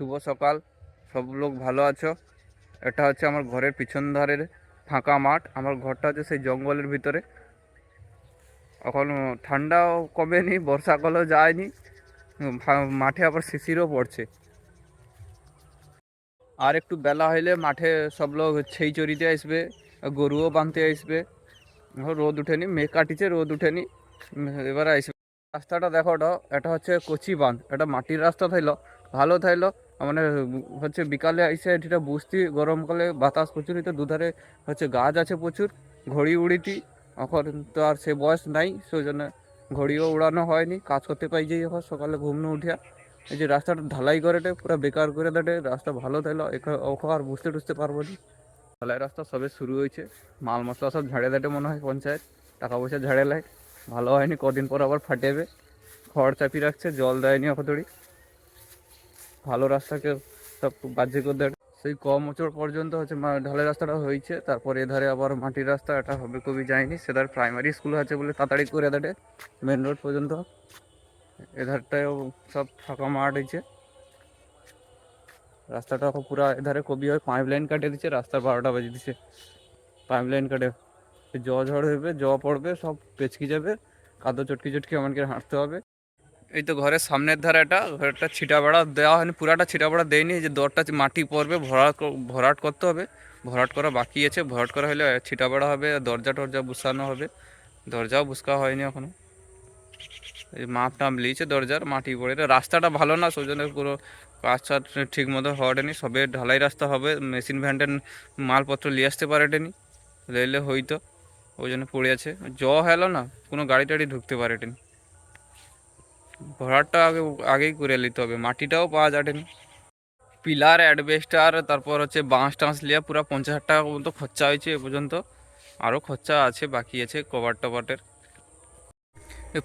শুভ সকাল, সব লোক ভালো আছো? এটা হচ্ছে আমার ঘরের পিছন ধারের ফাঁকা মাঠ, আমার ঘরটা হচ্ছে সেই জঙ্গলের ভিতরে। এখন ঠান্ডাও কমেনি, বর্ষাকালও যায়নি মাঠে আবার শিশিরও পড়ছে। আর একটু বেলা হইলে মাঠে সব লোক ছেই চড়িতে আসবে, গরুও বাঁধতে আসবে। রোদ উঠেনি, মেঘ কাটিছে, রোদ উঠেনি, এবার আসবে। রাস্তাটা দেখো এটা হচ্ছে কচি বাঁধ, এটা মাটির রাস্তা থাইলো, ভালো থাইলো। মানে হচ্ছে বিকালে এসে এটা বুঝতি গরমকালে বাতাস প্রচুর হইতো দুধারে হচ্ছে গাছ আছে প্রচুর, ঘড়ি উড়িতি এখন তো আর সে বয়স নাই সেই জন্য ঘড়িও উড়ানো হয়নি, কাজ করতে পাইছি এখন সকালে ঘুম না উঠিয়া। এই যে রাস্তাটা ঢালাই করে পুরো বেকার করে দেটে, রাস্তা ভালো থাইলো ওখানে আর বুঝতে টুঝতে পারব না। ঢালাই রাস্তা সবে শুরু হয়েছে, মাল মশলা সব ঝাড়ে দেটে মনে হয় পঞ্চায়েত, টাকা পয়সা ঝাড়ে লাই, ভালো হয়নি, কদিন পর আবার ফাটেবে। খড় চাপি রাখছে, জল দেয়নি অতড়ি ভালো রাস্তাকে সব বাজে করে দেয়। সেই কম মোচড় পর্যন্ত হচ্ছে ঢালাই রাস্তাটা হয়েছে। তারপর এধারে আবার মাটির রাস্তা, এটা হবে কবি যায়নি, সেধার প্রাইমারি স্কুল আছে বলে তাড়াতাড়ি করে দেয় মেন রোড পর্যন্ত। এধারটাও সব ফাঁকা মাঠ হয়েছে। রাস্তাটা পুরা এধারে কবি হয় পাইপ লাইন কাটে দিচ্ছে রাস্তার বারোটা বাজে দিচ্ছে পাইপ লাইন কাটে। জ ঝড় হইবে, জ পড়বে, সব পেচকি যাবে। কাদো চটকি চটকি আমাকে হাঁটতে হবে। এই তো ঘরের সামনের ধারে এটা ঘরটা ছিটা বেড়া দেওয়া হয়নি, পুরাটা ছিটা বেড়া দেয়নি, যে দরটা মাটি পড়বে, ভরাট ভরাট করতে হবে। ভরাট করা বাকি আছে, ভরাট করা হলে ছিটা বেড়া হবে, দরজা টরজা বুসানো হবে। দরজাও বুসকা হয়নি এখনও। এই মাপ টাপ লিয়েছে দরজার, মাটি পড়ে এটা। রাস্তাটা ভালো না জন্য পুরো কাজ টাজ ঠিক মতো হওয়াটানি, সবে ঢালাই রাস্তা হবে, মেশিন ভ্যানটেন মালপত্র নিয়ে আসতে পারেটেনি, রেলে হইতো, ওই জন্য পড়ে আছে। জ হেলো না, কোনো গাড়ি টাড়ি ঢুকতে পারেটেনি। ভরাটটা আগে, আগেই করে নিতে হবে, মাটিটাও পাওয়া যায়নি। পিলার অ্যাডবেস্টার তারপর হচ্ছে বাঁশ টাঁশ লিয়া পুরো পঞ্চাশ হাজার টাকা মতো খরচা হয়েছে এ পর্যন্ত। আরও খরচা আছে, বাকি আছে কভার টভারের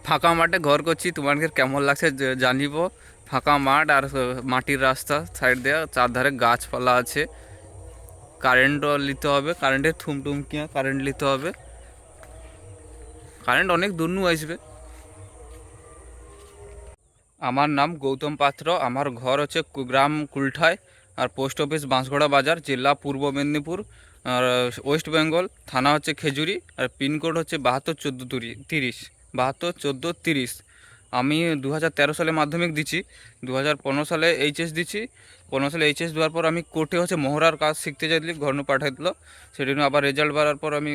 ফাঁকা মাঠে ঘর করছি তোমাদের কেমন লাগছে জানিব। ফাঁকা মাঠ আর মাটির রাস্তা সাইড দেওয়া চারধারে গাছপালা আছে। কারেন্টও নিতে হবে কারেন্টের থুম টুমকিয়া কারেন্ট নিতে হবে। কারেন্ট অনেক দূর নু আসবে। আমার নাম গৌতম পাত্র। আমার ঘর হচ্ছে গ্রাম কুলঠায় আর পোস্ট অফিস বাঁশগড়া বাজার, জেলা পূর্ব মেদিনীপুর। আর ওয়েস্ট বেঙ্গল, থানা হচ্ছে খেজুরি আর পিনকোড হচ্ছে বাহাত্তর চোদ্দ তিরিশ, বাহাত্তর চোদ্দ তিরিশ। আমি দু হাজার তেরো সালে মাধ্যমিক দিচ্ছি দু হাজার পনেরো সালে এইচএস দিচ্ছি। পনেরো এইচএস দেওয়ার পর আমি কোর্টে হচ্ছে মহড়ার কাজ শিখতে চাইলি ঘর পাঠাই দিল। সেটি আবার রেজাল্ট বাড়ার পর আমি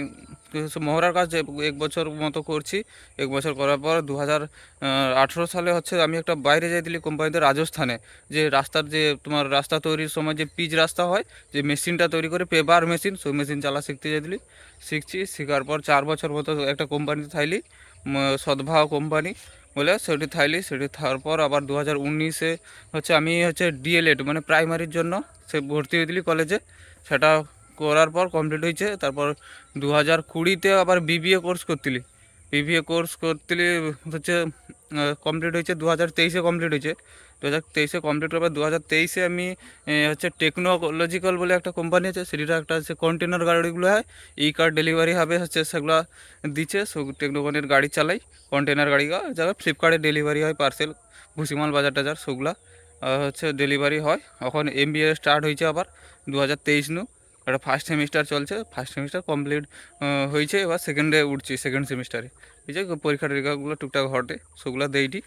মহড়ার কাজ এক বছর মতো করছি। এক বছর করার পর দু হাজার আঠেরো সালে হচ্ছে আমি একটা বাইরে যাই দিলি কোম্পানিতে রাজস্থানে, যে রাস্তার যে তোমার রাস্তা তৈরির সময় যে পিচ রাস্তা হয়, যে মেশিনটা তৈরি করে পেপার মেশিন, সেই মেশিন চালা শিখতে যাই দিলি শিখছি, শেখার পর চার বছর মতো একটা কোম্পানিতে থাইলি সদ্ভাব কোম্পানি বলে সেটি থাইলি, সেটি থাকার পর আবার দু হাজার উনিশে হচ্ছে আমি হচ্ছে ডিএলএড মানে প্রাইমারির জন্য সে ভর্তি হয়েছিলি কলেজে। সেটা করার পর কমপ্লিট হয়েছে, তারপর দু হাজার কুড়িতে আবার বিবিএ কোর্স করতিলি বিবিএ কোর্স করতিলি হচ্ছে কমপ্লিট হয়েছে দু হাজার তেইশে কমপ্লিট হয়েছে। দু হাজার তেইশে কমপ্লিট করার পর দু হাজার তেইশে আমি হচ্ছে টেকনোলজিক্যাল বলে একটা কোম্পানি আছে সেটা একটা হচ্ছে কন্টেনার গাড়িগুলো হয় ই কার ডেলিভারি হবে, হচ্ছে সেগুলো দিচ্ছে টেকনোকনের গাড়ি চালাই কন্টেনার গাড়ি যারা ফ্লিপকার্টে ডেলিভারি হয় পার্সেল ভুসিমাল বাজার টাজার সেগুলা হচ্ছে ডেলিভারি হয়। এখন এম বি এ স্টার্ট হয়েছে আবার দু হাজার তেইশ নু। এটা ফার্স্ট সেমিস্টার চলছে ফার্স্ট সেমিস্টার কমপ্লিট হয়েছে, এবার সেকেন্ডে উঠছি সেকেন্ড সেমিস্টারে যে পরীক্ষা টরীক্ষাগুলো টুকটাক ঘটে, সেগুলো দেইটি